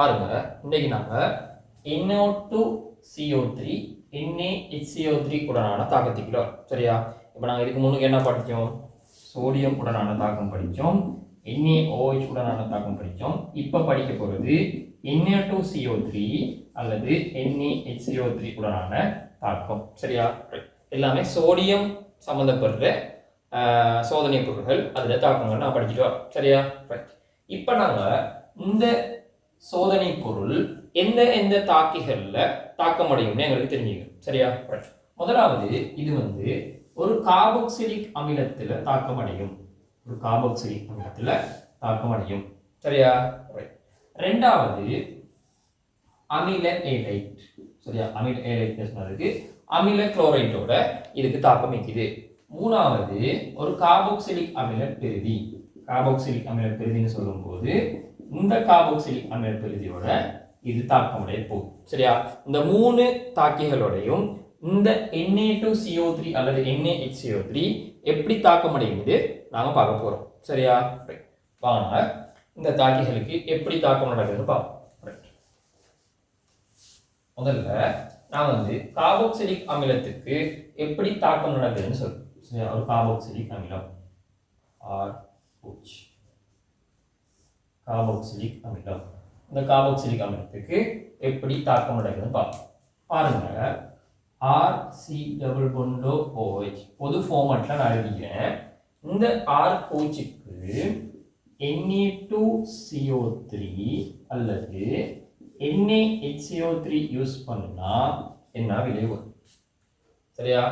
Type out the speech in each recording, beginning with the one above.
பாருங்க இன்னைக்கு நாங்க NO two CO3 three NaHCO3 three உடனான தாக்கத்திக்கிறோம் சரியா? இப்போ நாங்கள் இதுக்கு முன்னுக்கு என்ன படித்தோம் சோடியம் உடனான தாக்கம் படித்தோம் NaOH உடனான தாக்கம் படித்தோம் இப்போ படிக்க போகிறது Na2CO3 டூ த்ரீ அல்லது NaHCO3 த்ரீ உடனான தாக்கம். சரியா? எல்லாமே சோடியம் சம்மந்தப்படுற சோதனை பொருட்கள் அதில் தாக்கங்கள் நான் படிச்சுட்டு வரோம் சரியா? ரைட் இப்போ நாங்கள் இந்த சோதனை பொருள் எந்த எந்த தாக்கிகளில் தாக்கம் அடையும்னு எங்களுக்கு தெரிஞ்சுக்கணும் சரியா? முதலாவது இது வந்து ஒரு காபோக்சிலிக் அமிலத்தில் தாக்கம் அடையும் ஒரு காபோக்சிலிக் அமிலத்தில் தாக்கம் அடையும் சரியா ரெண்டாவது அமில ஏலைட் சரியா? அமில ஏலைட் சொன்னதுக்கு அமில குளோரைட்டோட இதுக்கு தாக்கம் வைக்குது மூணாவது ஒரு காபோக்சிலிக் அமில பெருதி. காபோக்சிலிக் அமில பெருதின்னு சொல்லும்போது இந்த காபோக்சில் அமில இது தாக்கமுடைய போகும் சரியா? இந்த மூணு தாக்கிகளோடையும் இந்த Na2CO3 டூ சிஓ த்ரீ அல்லது NaHCO3 த்ரீ எப்படி தாக்கமடையுது நாங்கள் பார்க்க போகிறோம் சரியா? வாங்க. இந்த தாக்கிகளுக்கு எப்படி தாக்கம் நடக்குதுன்னு பார்ப்போம். முதல்ல நான் வந்து காபோக்சிலிக் அமிலத்துக்கு எப்படி தாக்கம் நடக்குதுன்னு சொல்றேன். ஒரு காபோக்சிலிக் அமிலம். ஆர் பூச்சி காபோக்சிலிக் அமிலம். இந்த காபோக்சிலிக் அமிலத்துக்கு எப்படி தாக்கம் நடக்குதுன்னு பார்ப்போம். பாருங்கள் ஆர் சி டபுள் பொண்டோ ஓஹெச் பொது ஃபார்மேட்டில் நான் எழுதிக்கிறேன். இந்த ஆர் பூச்சுக்கு என்ஏ டூ சிஓ த்ரீ அல்லது NaHCO3 த்ரீ யூஸ் பண்ணா என்ன விளைவு சரியா?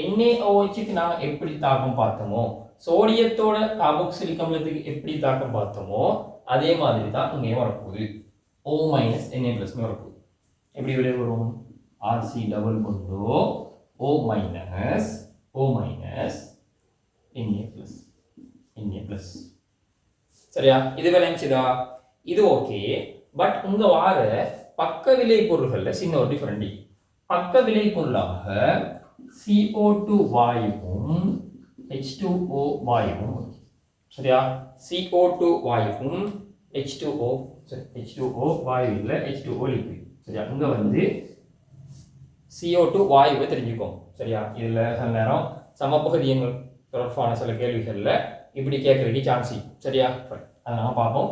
என்ஏஓஹெச்சுக்கு நான் எப்படி தாக்கம் பார்த்தோமோ சோடியத்தோட காபோக்சிலிக் அமிலத்துக்கு எப்படி தாக்கம் பார்த்தோமோ அதே மாதிரி தான் இங்கே வரப்போகுது? ஓ மைனஸ் என்ஏ ப்ளஸ்னு வரப்போகுது. எப்படி விளைவு வரும் ஆர்சி டபுள் கொண்டோ O minus O minus NA plus NA plus சரியா? இது விளைஞ்சுதா இது ஓகே பட் உங்க வார பக்க விலை பொருள்களில் சின்ன ஒரு டிஃபரெண்ட் பக்க விலை பொருளாக CO2 வாயுவும் H2O வாயுவும் இருக்கு. சரியா CO2 வாயுவும் H2O சரி ஹெச் டூ ஓ வாயு இல்லை ஹெச் டூ ஓ லிக்விட் சரியா? இங்கே வந்து CO2 வாயுவை தெரிஞ்சுக்கோம் சரியா? இதில் சில நேரம் சமப்பகுதியங்கள் தொடர்பான சில கேள்விகளில் இப்படி கேட்குறதுக்கு சான்ஸ் சரியா? அதை நம்ம பார்ப்போம்.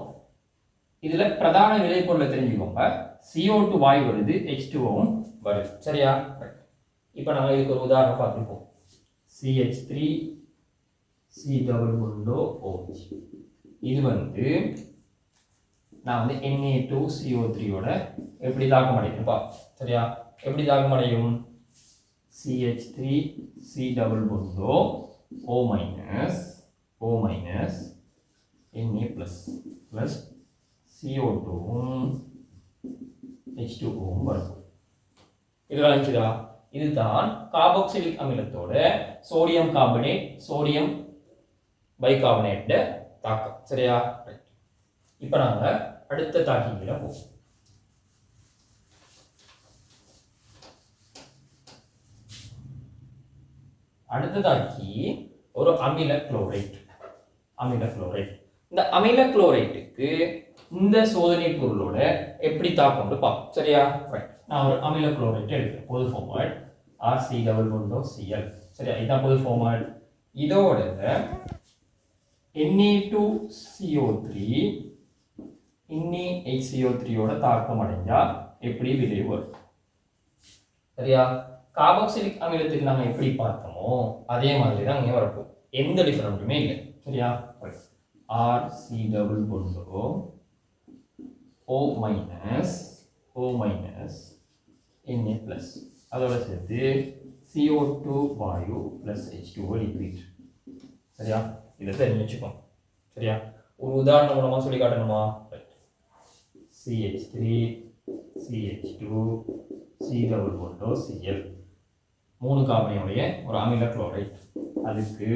இதில் பிரதான விளைபொருளை தெரிஞ்சுக்கோங்க CO2 வாயு வருது H2Oவும் வருது. சரியா? இப்போ நம்ம இதுக்கு ஒரு உதாரணம் பார்த்துருப்போம். C H three C double bond O OH இது வந்து நான் வந்து Na டூ சிஓ த்ரீயோட எப்படி தாக்கம் அடையும் சரியா? எப்படி தாக்கம் அடையும்? CH3 three C double bond O O minus O minus Na plus plus CO2 டூவும் ஹெச் டூவும் வரும். இது விளங்குதா இதுதான் கார்பாக்சிலிக் அமிலத்தோட சோடியம் கார்பனேட் சோடியம் பைகார்பனேட்ட தாக்கம். சரியா? ரைட் இப்போ நாங்கள் அடுத்த தாக்கிங்கில் போவோம். அடுத்ததாக்கி ஒரு அமில குளோரைட் அமில குளோரைட் இந்த அமில குளோரைட்டுக்கு இந்த சோதனை பொருளோட எப்படி தாக்கம்னு பார்ப்போம். சரியா? ரைட் நான் ஒரு அமில குளோரைட் எடுக்கிறேன். பொது ஃபார்மாட் ஆர்சி டபுள் ஒன்டோ சிஎல் சரியா? இதுதான் பொது ஃபார்மாட் இதோட Na டூ சிஓ த்ரீ இன்னி ஹெச்சிஓ த்ரீயோட தாக்கம் அடைஞ்சா எப்படி விளைவு வரும்? சரியா? கார்பாக்சிலிக் அமிலத்துக்கு நம்ம எப்படி பார்த்தோமோ அதே மாதிரி தான் இங்கே வரப்போம் எந்த டிஃபரெண்ட்டுமே இல்லை. சரியா? ஆர் சி டபுள் கொண்டோ O minus O minus NA plus அதோட சேர்த்து சிஓ டூ வாயு ப்ளஸ் ஹெச் டூ லிக்விட் சரியா? இதை தெரிஞ்சு வச்சுக்கோம் சரியா? ஒரு உதாரணம் மூலமாக சொல்லி காட்டணுமா? C H three C H two C double bond O C L மூணு காரணியுடைய ஒரு அமில குளோரைட் அதுக்கு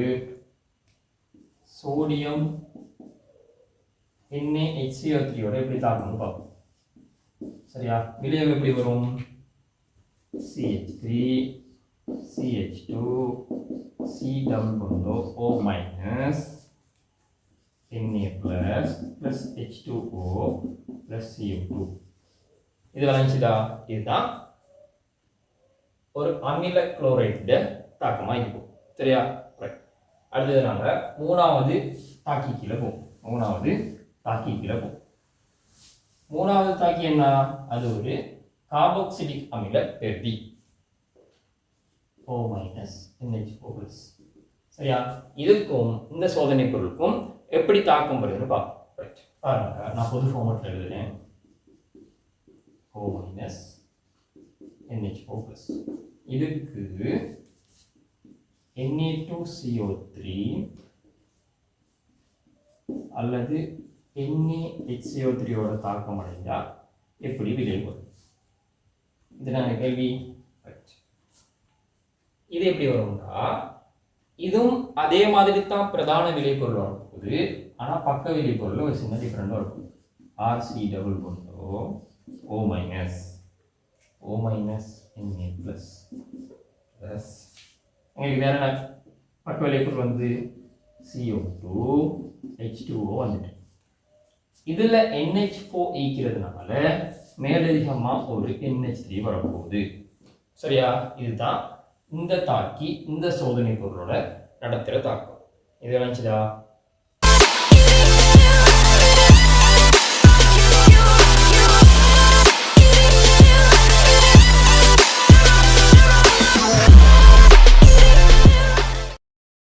சோடியம் NaHCO3 த்ரீயோட எப்படி தாக்கணும்னு பார்ப்போம். சரியா? விளைவு எப்படி வரும்? C H three C H two C bond O O minus Na plus plus H2O plus CO2 இது விளைஞ்சுதா இதுதான் ஒரு அமில குளோரைடு தாக்கமாக இருக்கும் சரியா? அடுத்தது நாங்கள் மூணாவது தாக்கி கீழே போகும். மூணாவது தாக்கி கீழே போகும். மூணாவது தாக்கி என்ன? அது ஒரு கார்பாக்சிலிக் அமில பெருதி O minus N H plus சரியா? இதுக்கும் இந்த சோதனை பொருளுக்கும் எப்படி தாக்கம் வருதுன்னு பார்ப்போம். ரைட் பாருங்க நான் பொது ஃபார்மேட்டில் எழுதுறேன். ஓ மைனஸ் என்ஹெச் ப்ளஸ் இதுக்கு Na2CO3 அல்லது என்ஏ ஹெச்சிஓ த்ரீயோட தாக்கம் அடைந்தால் எப்படி விளைவு இது நான் கேள்வி. இது எப்படி வரும்னா இதுவும் அதே மாதிரி தான் பிரதான விளைபொருள் வரப்போகுது ஆனால் பக்க விளைபொருள் ஒரு சின்ன டிஃப்ரெண்டாக இருக்கும். R C double bond O O minus O minus N A plus plus உங்களுக்கு வேற என்ன? பக்க விளைபொருள் வந்து சிஓ டூ ஹெச் டூஓ வந்துட்டு. இதில் என்ஹெச் ஃபோர் ஈக்கிறதுனால மேலதிகமாக ஒரு என்ஹெச் த்ரீ வரப்போகுது. சரியா? இதுதான் இந்த தாக்கி இந்த சோதனை பொருளோட நடத்துகிற தாக்கம். இது நினச்சிதா